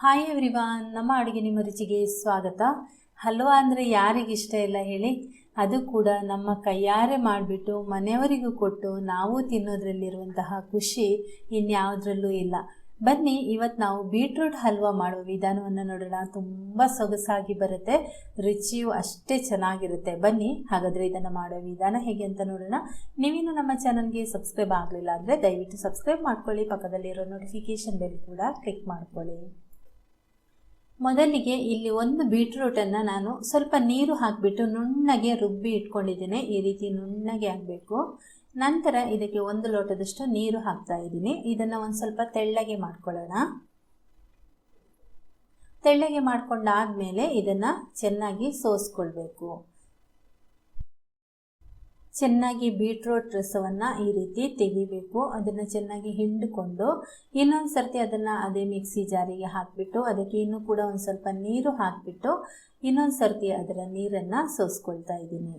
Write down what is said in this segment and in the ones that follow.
Hi everyone ನಮ್ಮ ಅಡುಗೆ ನಿಮ್ಮ ರುಚಿಗೆ ಸ್ವಾಗತ. ಹಲ್ವಾ ಅಂದರೆ ಯಾರಿಗಿಷ್ಟ ಇಲ್ಲ ಹೇಳಿ. ಅದು ಕೂಡ ನಮ್ಮ ಕೈಯಾರೆ ಮಾಡಿಬಿಟ್ಟು ಮನೆಯವರಿಗೂ ಕೊಟ್ಟು ನಾವು ತಿನ್ನೋದ್ರಲ್ಲಿರುವಂತಹ ಖುಷಿ ಇನ್ಯಾವುದ್ರಲ್ಲೂ ಇಲ್ಲ. ಬನ್ನಿ ಇವತ್ತು ನಾವು ಬೀಟ್ರೂಟ್ ಹಲ್ವಾ ಮಾಡುವ ವಿಧಾನವನ್ನು ನೋಡೋಣ. ತುಂಬ ಸೊಗಸಾಗಿ ಬರುತ್ತೆ, ರುಚಿಯು ಅಷ್ಟೇ ಚೆನ್ನಾಗಿರುತ್ತೆ. ಬನ್ನಿ, ಹಾಗಾದರೆ ಇದನ್ನು ಮಾಡೋ ವಿಧಾನ ಹೇಗೆ ಅಂತ ನೋಡೋಣ. ನೀವಿನ್ನು ನಮ್ಮ ಚಾನಲ್ಗೆ ಸಬ್ಸ್ಕ್ರೈಬ್ ಆಗಲಿಲ್ಲ ಅಂದರೆ ದಯವಿಟ್ಟು ಸಬ್ಸ್ಕ್ರೈಬ್ ಮಾಡ್ಕೊಳ್ಳಿ. ಪಕ್ಕದಲ್ಲಿರೋ ನೋಟಿಫಿಕೇಷನ್ ಬೆಲ್ ಕೂಡ ಕ್ಲಿಕ್ ಮಾಡ್ಕೊಳ್ಳಿ. ಮೊದಲಿಗೆ ಇಲ್ಲಿ ಒಂದು ಬೀಟ್ರೂಟನ್ನು ನಾನು ಸ್ವಲ್ಪ ನೀರು ಹಾಕಿಬಿಟ್ಟು ನುಣ್ಣಗೆ ರುಬ್ಬಿ ಇಟ್ಕೊಂಡಿದ್ದೇನೆ. ಈ ರೀತಿ ನುಣ್ಣಗೆ ಆಗಬೇಕು ನಂತರ ಇದಕ್ಕೆ ಒಂದು ಲೋಟದಷ್ಟು ನೀರು ಹಾಕ್ತಾ ಇದ್ದೀನಿ. ಇದನ್ನು ಒಂದು ಸ್ವಲ್ಪ ತೆಳ್ಳಗೆ ಮಾಡ್ಕೊಳ್ಳೋಣ. ತೆಳ್ಳಗೆ ಮಾಡ್ಕೊಂಡಾದ್ಮೇಲೆ ಇದನ್ನು ಚೆನ್ನಾಗಿ ಸೋಸ್ಕೊಳ್ಬೇಕು. ಚೆನ್ನಾಗಿ ಬೀಟ್ರೋಟ್ ರಸವನ್ನು ಈ ರೀತಿ ತೆಗಿಬೇಕು. ಅದನ್ನು ಚೆನ್ನಾಗಿ ಹಿಂಡಿಕೊಂಡು ಇನ್ನೊಂದು ಸರ್ತಿ ಅದನ್ನು ಅದೇ ಮಿಕ್ಸಿ ಜಾರಿಗೆ ಹಾಕಿಬಿಟ್ಟು, ಅದಕ್ಕೆ ಇನ್ನೂ ಕೂಡ ಒಂದು ಸ್ವಲ್ಪ ನೀರು ಹಾಕಿಬಿಟ್ಟು ಇನ್ನೊಂದು ಸರ್ತಿ ಅದರ ನೀರನ್ನು ಸೋಸ್ಕೊಳ್ತಾ ಇದ್ದೀನಿ.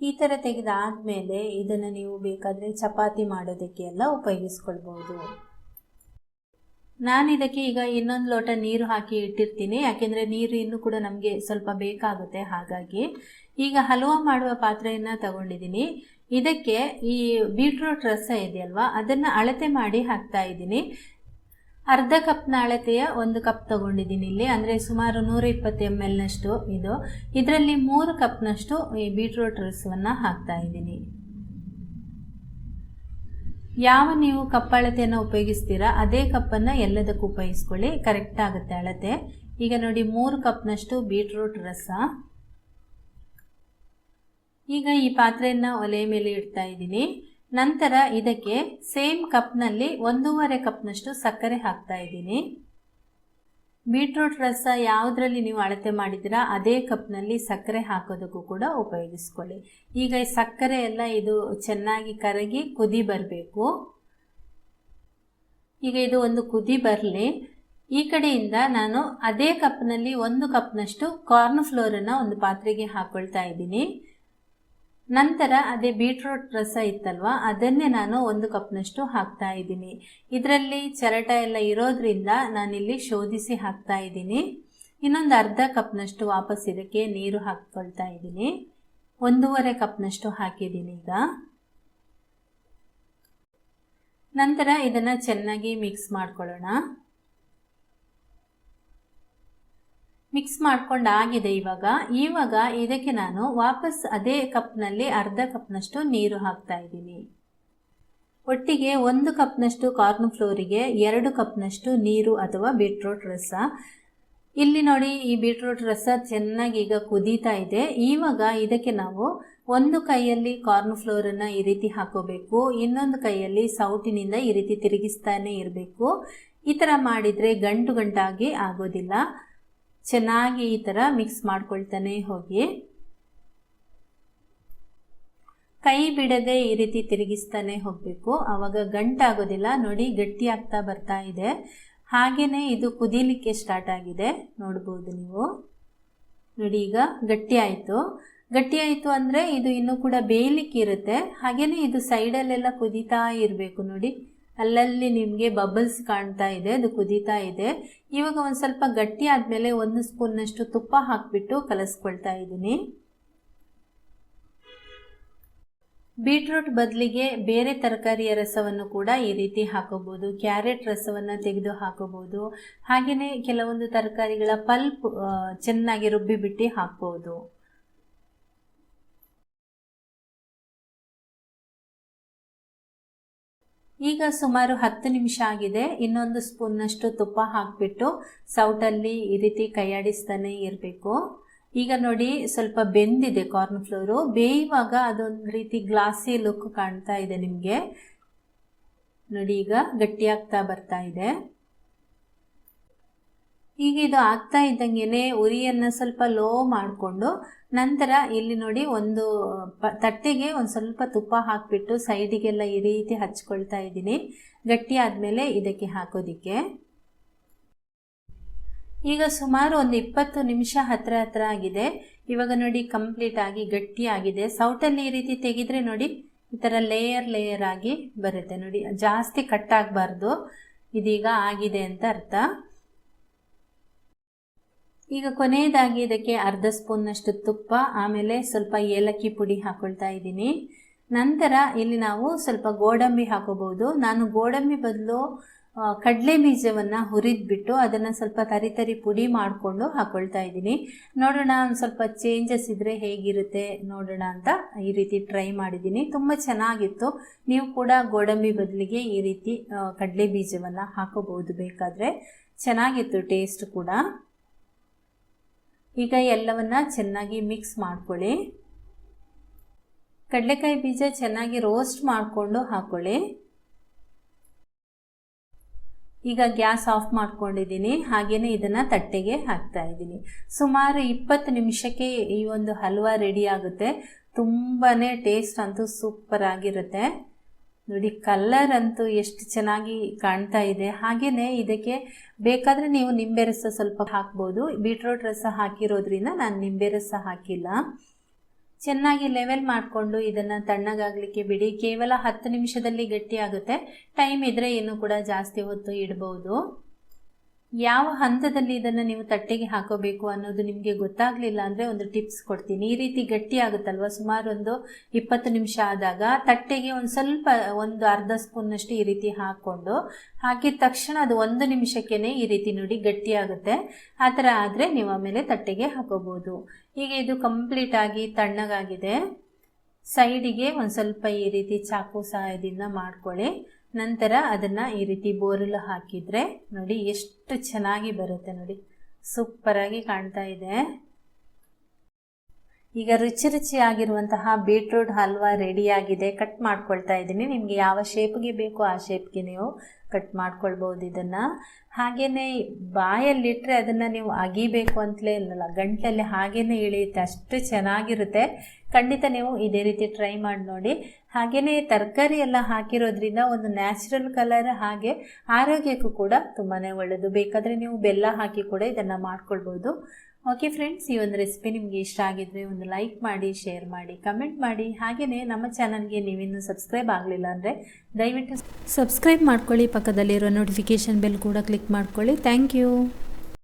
ಈ ಥರ ತೆಗೆದಾದ್ಮೇಲೆ ಇದನ್ನು ನೀವು ಬೇಕಾದರೆ ಚಪಾತಿ ಮಾಡೋದಕ್ಕೆ ಎಲ್ಲ ಉಪಯೋಗಿಸ್ಕೊಳ್ಬೋದು ನಾನು ಇದಕ್ಕೆ ಈಗ ಇನ್ನೊಂದು ಲೋಟ ನೀರು ಹಾಕಿ ಇಟ್ಟಿರ್ತೀನಿ, ಯಾಕೆಂದರೆ ನೀರು ಇನ್ನೂ ಕೂಡ ನಮಗೆ ಸ್ವಲ್ಪ ಬೇಕಾಗುತ್ತೆ ಹಾಗಾಗಿ. ಈಗ ಹಲ್ವಾ ಮಾಡುವ ಪಾತ್ರೆಯನ್ನು ತಗೊಂಡಿದ್ದೀನಿ. ಇದಕ್ಕೆ ಈ ಬೀಟ್ರೂಟ್ ರಸ ಇದೆಯಲ್ವಾ, ಅದನ್ನು ಅಳತೆ ಮಾಡಿ ಹಾಕ್ತಾ ಇದ್ದೀನಿ. ಅರ್ಧ ಕಪ್ನ ಅಳತೆಯ ಒಂದು ಕಪ್ ತಗೊಂಡಿದ್ದೀನಿ ಇಲ್ಲಿ, ಅಂದರೆ ಸುಮಾರು ನೂರ ಇಪ್ಪತ್ತು ಎಂ ಎಲ್ನಷ್ಟು ಇದು. ಇದರಲ್ಲಿ ಮೂರು ಕಪ್ನಷ್ಟು ಈ ಬೀಟ್ರೂಟ್ ರಸವನ್ನು ಹಾಕ್ತಾ ಇದ್ದೀನಿ. ಯಾವ ನೀವು ಕಪ್ಪಳತೆಯನ್ನು ಉಪಯೋಗಿಸ್ತೀರಾ, ಅದೇ ಕಪ್ಪನ್ನು ಎಲ್ಲದಕ್ಕೂ ಉಪಯೋಗಿಸ್ಕೊಳ್ಳಿ. ಕರೆಕ್ಟ್ ಆಗುತ್ತೆ ಅಳತೆ. ಈಗ ನೋಡಿ, ಮೂರು ಕಪ್ನಷ್ಟು ಬೀಟ್ರೂಟ್ ರಸ. ಈಗ ಈ ಪಾತ್ರೆಯನ್ನು ಒಲೆ ಮೇಲೆ ಇಡ್ತಾ ಇದ್ದೀನಿ. ನಂತರ ಇದಕ್ಕೆ ಸೇಮ್ ಕಪ್ನಲ್ಲಿ ಒಂದೂವರೆ ಕಪ್ನಷ್ಟು ಸಕ್ಕರೆ ಹಾಕ್ತಾ ಇದ್ದೀನಿ. ಬೀಟ್ರೂಟ್ ರಸ ಯಾವುದರಲ್ಲಿ ನೀವು ಅಳತೆ ಮಾಡಿದ್ದೀರಾ, ಅದೇ ಕಪ್ನಲ್ಲಿ ಸಕ್ಕರೆ ಹಾಕೋದಕ್ಕೂ ಕೂಡ ಉಪಯೋಗಿಸ್ಕೊಳ್ಳಿ. ಈಗ ಸಕ್ಕರೆ ಎಲ್ಲ ಇದು ಚೆನ್ನಾಗಿ ಕರಗಿ ಕುದಿ ಬರಬೇಕು. ಈಗ ಇದು ಒಂದು ಕುದಿ ಬರಲಿ. ಈ ಕಡೆಯಿಂದ ನಾನು ಅದೇ ಕಪ್ನಲ್ಲಿ ಒಂದು ಕಪ್ನಷ್ಟು ಕಾರ್ನ್ ಫ್ಲೋರನ್ನು ಒಂದು ಪಾತ್ರೆಗೆ ಹಾಕೊಳ್ತಾ ಇದ್ದೀನಿ. ನಂತರ ಅದೇ ಬೀಟ್ರೂಟ್ ರಸ ಇತ್ತಲ್ವ? ಅದನ್ನೇ ನಾನು ಒಂದು ಕಪ್ನಷ್ಟು ಹಾಕ್ತಾ ಇದ್ದೀನಿ. ಇದರಲ್ಲಿ ಚರಟ ಎಲ್ಲ ಇರೋದ್ರಿಂದ ನಾನಿಲ್ಲಿ ಶೋಧಿಸಿ ಹಾಕ್ತಾ ಇದ್ದೀನಿ. ಇನ್ನೊಂದು ಅರ್ಧ ಕಪ್ನಷ್ಟು ವಾಪಸ್ ಇದಕ್ಕೆ ನೀರು ಹಾಕ್ಕೊಳ್ತಾ ಇದ್ದೀನಿ. ಒಂದೂವರೆ ಕಪ್ನಷ್ಟು ಹಾಕಿದ್ದೀನಿ ಈಗ. ನಂತರ ಇದನ್ನು ಚೆನ್ನಾಗಿ ಮಿಕ್ಸ್ ಮಾಡ್ಕೊಳ್ಳೋಣ. ಮಿಕ್ಸ್ ಮಾಡ್ಕೊಂಡು ಆಗಿದೆ ಇವಾಗ. ಇವಾಗ ಇದಕ್ಕೆ ನಾನು ವಾಪಸ್ ಅದೇ ಕಪ್ನಲ್ಲಿ ಅರ್ಧ ಕಪ್ನಷ್ಟು ನೀರು ಹಾಕ್ತಾ ಇದ್ದೀನಿ. ಒಟ್ಟಿಗೆ ಒಂದು ಕಪ್ನಷ್ಟು ಕಾರ್ನ್ ಫ್ಲೋರಿಗೆ ಎರಡು ಕಪ್ನಷ್ಟು ನೀರು ಅಥವಾ ಬೀಟ್ರೋಟ್ ರಸ. ಇಲ್ಲಿ ನೋಡಿ ಈ ಬೀಟ್ರೋಟ್ ರಸ ಚೆನ್ನಾಗಿ ಈಗ ಕುದೀತಾ ಇದೆ. ಇವಾಗ ಇದಕ್ಕೆ ನಾವು ಒಂದು ಕೈಯಲ್ಲಿ ಕಾರ್ನ್ ಫ್ಲೋರನ್ನು ಈ ರೀತಿ ಹಾಕೋಬೇಕು. ಇನ್ನೊಂದು ಕೈಯಲ್ಲಿ ಸೌಟಿನಿಂದ ಈ ರೀತಿ ತಿರುಗಿಸ್ತಾನೆ ಇರಬೇಕು. ಈ ಥರ ಮಾಡಿದರೆ ಗಂಟು ಗಂಟಾಗಿ ಆಗೋದಿಲ್ಲ. ಚೆನ್ನಾಗಿ ಈ ಥರ ಮಿಕ್ಸ್ ಮಾಡ್ಕೊಳ್ತಾನೆ ಹೋಗಿ. ಕೈ ಬಿಡದೆ ಈ ರೀತಿ ತಿರುಗಿಸ್ತಾನೆ ಹೋಗಬೇಕು. ಆವಾಗ ಗಂಟಾಗೋದಿಲ್ಲ ನೋಡಿ ಗಟ್ಟಿ ಆಗ್ತಾ ಬರ್ತಾ ಇದೆ. ಹಾಗೆಯೇ ಇದು ಕುದೀಲಿಕ್ಕೆ ಸ್ಟಾರ್ಟ್ ಆಗಿದೆ. ನೋಡ್ಬೋದು ನೀವು. ನೋಡಿ ಈಗ ಗಟ್ಟಿ ಆಯಿತು. ಗಟ್ಟಿ ಆಯಿತು ಅಂದರೆ ಇದು ಇನ್ನೂ ಕೂಡ ಬೇಯಲಿಕ್ಕೆ ಇರುತ್ತೆ. ಹಾಗೆಯೇ ಇದು ಸೈಡಲ್ಲೆಲ್ಲ ಕುದೀತಾ ಇರಬೇಕು. ನೋಡಿ ಅಲ್ಲಲ್ಲಿ ನಿಮಗೆ ಬಬಲ್ಸ್ ಕಾಣ್ತಾ ಇದೆ, ಅದು ಕುದೀತಾ ಇದೆ. ಇವಾಗ ಒಂದು ಸ್ವಲ್ಪ ಗಟ್ಟಿ ಆದಮೇಲೆ ಒಂದು ಸ್ಪೂನ್ನಷ್ಟು ತುಪ್ಪ ಹಾಕಿಬಿಟ್ಟು ಕಲಸ್ಕೊಳ್ತಾ ಇದ್ದೀನಿ. ಬೀಟ್ರೂಟ್ ಬದಲಿಗೆ ಬೇರೆ ತರಕಾರಿಯ ರಸವನ್ನು ಕೂಡ ಈ ರೀತಿ ಹಾಕೋಬೋದು, ಕ್ಯಾರೆಟ್ ರಸವನ್ನು ತೆಗೆದು ಹಾಕೋಬೋದು ಹಾಗೆಯೇ ಕೆಲವೊಂದು ತರಕಾರಿಗಳ ಪಲ್ಪ್ ಚೆನ್ನಾಗಿ ರುಬ್ಬಿಬಿಟ್ಟು ಹಾಕ್ಬೋದು. ಈಗ ಸುಮಾರು ಹತ್ತು ನಿಮಿಷ ಆಗಿದೆ. ಇನ್ನೊಂದು ಸ್ಪೂನ್ನಷ್ಟು ತುಪ್ಪ ಹಾಕಿಬಿಟ್ಟು ಸೌಟಲ್ಲಿ ಈ ರೀತಿ ಕೈಯಾಡಿಸ್ತಾನೆ ಇರಬೇಕು. ಈಗ ನೋಡಿ, ಸ್ವಲ್ಪ ಬೆಂದಿದೆ ಕಾರ್ನ್ ಫ್ಲೋರು ಬೇಯುವಾಗ ಅದೊಂದು ರೀತಿ ಗ್ಲಾಸಿ ಲುಕ್ ಕಾಣ್ತಾ ಇದೆ ನಿಮಗೆ. ನೋಡಿ, ಈಗ ಗಟ್ಟಿಯಾಗ್ತಾ ಬರ್ತಾ ಇದೆ. ಈಗ ಇದು ಆಗ್ತಾ ಇದ್ದಂಗೆ ಉರಿಯನ್ನು ಸ್ವಲ್ಪ ಲೋ ಮಾಡಿಕೊಂಡು ನಂತರ ಇಲ್ಲಿ ನೋಡಿ ಒಂದು ತಟ್ಟೆಗೆ ಒಂದು ಸ್ವಲ್ಪ ತುಪ್ಪ ಹಾಕಿಬಿಟ್ಟು ಸೈಡಿಗೆಲ್ಲ ಈ ರೀತಿ ಹಚ್ಕೊಳ್ತಾ ಇದ್ದೀನಿ. ಗಟ್ಟಿ ಆದಮೇಲೆ ಇದಕ್ಕೆ ಹಾಕೋದಿಕ್ಕೆ. ಈಗ ಸುಮಾರು ಒಂದು ಇಪ್ಪತ್ತು ನಿಮಿಷ ಹತ್ರ ಹತ್ರ ಆಗಿದೆ. ಇವಾಗ ನೋಡಿ ಕಂಪ್ಲೀಟ್ ಆಗಿ ಗಟ್ಟಿ ಆಗಿದೆ. ಸೌಟಲ್ಲಿ ಈ ರೀತಿ ತೆಗೆದ್ರೆ ನೋಡಿ ಈ ಥರ ಲೇಯರ್ ಲೇಯರ್ ಆಗಿ ಬರುತ್ತೆ. ನೋಡಿ ಜಾಸ್ತಿ ಕಟ್ ಆಗಬಾರ್ದು. ಇದೀಗ ಆಗಿದೆ ಅಂತ ಅರ್ಥ. ಈಗ ಕೊನೆಯದಾಗಿ ಇದಕ್ಕೆ ಅರ್ಧ ಸ್ಪೂನ್ನಷ್ಟು ತುಪ್ಪ, ಆಮೇಲೆ ಸ್ವಲ್ಪ ಏಲಕ್ಕಿ ಪುಡಿ ಹಾಕೊಳ್ತಾ ಇದ್ದೀನಿ. ನಂತರ ಇಲ್ಲಿ ನಾವು ಸ್ವಲ್ಪ ಗೋಡಂಬಿ ಹಾಕೋಬಹುದು. ನಾನು ಗೋಡಂಬಿ ಬದಲು ಕಡಲೆ ಬೀಜವನ್ನು ಹುರಿದ್ಬಿಟ್ಟು ಅದನ್ನು ಸ್ವಲ್ಪ ತರಿ ತರಿ ಪುಡಿ ಮಾಡಿಕೊಂಡು ಹಾಕೊಳ್ತಾ ಇದ್ದೀನಿ. ನೋಡೋಣ, ಒಂದು ಸ್ವಲ್ಪ ಚೇಂಜಸ್ ಇದ್ದರೆ ಹೇಗಿರುತ್ತೆ ನೋಡೋಣ ಅಂತ ಈ ರೀತಿ ಟ್ರೈ ಮಾಡಿದ್ದೀನಿ. ತುಂಬ ಚೆನ್ನಾಗಿತ್ತು. ನೀವು ಕೂಡ ಗೋಡಂಬಿ ಬದಲಿಗೆ ಈ ರೀತಿ ಕಡಲೆ ಬೀಜವನ್ನು ಹಾಕೋಬಹುದು ಬೇಕಾದರೆ. ಚೆನ್ನಾಗಿತ್ತು ಟೇಸ್ಟ್ ಕೂಡ. ಈಗ ಎಲ್ಲವನ್ನ ಚೆನ್ನಾಗಿ ಮಿಕ್ಸ್ ಮಾಡ್ಕೊಳ್ಳಿ. ಕಡಲೆಕಾಯಿ ಬೀಜ ಚೆನ್ನಾಗಿ ರೋಸ್ಟ್ ಮಾಡಿಕೊಂಡು ಹಾಕೊಳ್ಳಿ. ಈಗ ಗ್ಯಾಸ್ ಆಫ್ ಮಾಡ್ಕೊಂಡಿದ್ದೀನಿ. ಹಾಗೆಯೇ ಇದನ್ನು ತಟ್ಟೆಗೆ ಹಾಕ್ತಾ ಇದ್ದೀನಿ. ಸುಮಾರು ಇಪ್ಪತ್ತು ನಿಮಿಷಕ್ಕೆ ಈ ಒಂದು ಹಲ್ವಾ ರೆಡಿ ಆಗುತ್ತೆ. ತುಂಬಾ ಟೇಸ್ಟ್ ಅಂತೂ ಸೂಪರ್ ಆಗಿರುತ್ತೆ. ನೋಡಿ ಕಲ್ಲರ್ ಅಂತೂ ಎಷ್ಟು ಚೆನ್ನಾಗಿ ಕಾಣ್ತಾ ಇದೆ. ಹಾಗೆಯೇ ಇದಕ್ಕೆ ಬೇಕಾದರೆ ನೀವು ನಿಂಬೆ ರಸ ಸ್ವಲ್ಪ ಹಾಕ್ಬೋದು. ಬೀಟ್ರೋಟ್ ರಸ ಹಾಕಿರೋದ್ರಿಂದ ನಾನು ನಿಂಬೆ ರಸ ಹಾಕಿಲ್ಲ. ಚೆನ್ನಾಗಿ ಲೆವೆಲ್ ಮಾಡಿಕೊಂಡು ಇದನ್ನು ತಣ್ಣಗಾಗಲಿಕ್ಕೆ ಬಿಡಿ. ಕೇವಲ ಹತ್ತು ನಿಮಿಷದಲ್ಲಿ ಗಟ್ಟಿಯಾಗುತ್ತೆ. ಟೈಮ್ ಇದ್ದರೆ ಇನ್ನೂ ಕೂಡ ಜಾಸ್ತಿ ಹೊತ್ತು ಇಡ್ಬೋದು. ಯಾವ ಹಂತದಲ್ಲಿ ಇದನ್ನು ನೀವು ತಟ್ಟೆಗೆ ಹಾಕೋಬೇಕು ಅನ್ನೋದು ನಿಮಗೆ ಗೊತ್ತಾಗಲಿಲ್ಲ ಅಂದರೆ ಒಂದು ಟಿಪ್ಸ್ ಕೊಡ್ತೀನಿ. ಈ ರೀತಿ ಗಟ್ಟಿ ಆಗುತ್ತಲ್ವ ಸುಮಾರು ಒಂದು ಇಪ್ಪತ್ತು ನಿಮಿಷ ಆದಾಗ ತಟ್ಟೆಗೆ ಒಂದು ಸ್ವಲ್ಪ, ಒಂದು ಅರ್ಧ ಸ್ಪೂನ್ನಷ್ಟು ಈ ರೀತಿ ಹಾಕ್ಕೊಂಡು, ಹಾಕಿದ ತಕ್ಷಣ ಅದು ಒಂದು ನಿಮಿಷಕ್ಕೇ ಈ ರೀತಿ ನೋಡಿ ಗಟ್ಟಿ ಆಗುತ್ತೆ ಆ ಥರ ಆದರೆ ನೀವು ಆಮೇಲೆ ತಟ್ಟೆಗೆ ಹಾಕೋಬೋದು. ಈಗ ಇದು ಕಂಪ್ಲೀಟ್ ಆಗಿ ತಣ್ಣಗಾಗಿದೆ. ಸೈಡಿಗೆ ಒಂದು ಸ್ವಲ್ಪ ಈ ರೀತಿ ಚಾಕು ಸಹಾಯದಿಂದ ಮಾಡ್ಕೊಳ್ಳಿ. ನಂತರ ಅದನ್ನು ಈ ರೀತಿ ಬೋರಲು ಹಾಕಿದರೆ ನೋಡಿ ಎಷ್ಟು ಚೆನ್ನಾಗಿ ಬರುತ್ತೆ ನೋಡಿ. ಸೂಪರಾಗಿ ಕಾಣ್ತಾ ಇದೆ. ಈಗ ರುಚಿ ರುಚಿಯಾಗಿರುವಂತಹ ಬೀಟ್ರೂಟ್ ಹಲ್ವಾ ರೆಡಿಯಾಗಿದೆ ಕಟ್ ಮಾಡ್ಕೊಳ್ತಾ ಇದ್ದೀನಿ. ನಿಮಗೆ ಯಾವ ಶೇಪ್ಗೆ ಬೇಕೋ ಆ ಶೇಪ್ಗೆ ನೀವು ಕಟ್ ಮಾಡ್ಕೊಳ್ಬೋದು ಇದನ್ನು. ಹಾಗೆಯೇ ಬಾಯಲ್ಲಿಟ್ಟರೆ ಅದನ್ನು ನೀವು ಅಗಿಬೇಕು ಅಂತಲೇ ಇಲ್ಲಲ್ಲ, ಗಂಟಲಲ್ಲಿ ಹಾಗೇ ಇಳಿಯುತ್ತೆ. ಅಷ್ಟು ಚೆನ್ನಾಗಿರುತ್ತೆ. ಖಂಡಿತ ನೀವು ಇದೇ ರೀತಿ ಟ್ರೈ ಮಾಡಿ ನೋಡಿ. ಹಾಗೆಯೇ ತರಕಾರಿ ಎಲ್ಲ ಹಾಕಿರೋದ್ರಿಂದ ಒಂದು ನ್ಯಾಚುರಲ್ ಕಲರ್ ಹಾಗೆ ಆರೋಗ್ಯಕ್ಕೂ ಕೂಡ ತುಂಬಾ ಒಳ್ಳೆಯದು ಬೇಕಾದರೆ ನೀವು ಬೆಲ್ಲ ಹಾಕಿ ಕೂಡ ಇದನ್ನು ಮಾಡ್ಕೊಳ್ಬೋದು. ಓಕೆ ಫ್ರೆಂಡ್ಸ್ ಈ ಒಂದು ರೆಸಿಪಿ ನಿಮಗೆ ಇಷ್ಟ ಆಗಿದ್ರೆ ಒಂದು ಲೈಕ್ ಮಾಡಿ ಶೇರ್ ಮಾಡಿ ಕಮೆಂಟ್ ಮಾಡಿ. ಹಾಗೆಯೇ ನಮ್ಮ ಚಾನಲ್ಗೆ ನೀವಿನ್ನೂ ಸಬ್ಸ್ಕ್ರೈಬ್ ಆಗಲಿಲ್ಲ ಅಂದರೆ ದಯವಿಟ್ಟು ಸಬ್ಸ್ಕ್ರೈಬ್ ಮಾಡ್ಕೊಳ್ಳಿ. ಪಕ್ಕದಲ್ಲಿರೋ ನೋಟಿಫಿಕೇಷನ್ ಬೆಲ್ ಕೂಡ ಕ್ಲಿಕ್ ಮಾಡ್ಕೊಳ್ಳಿ. Thank you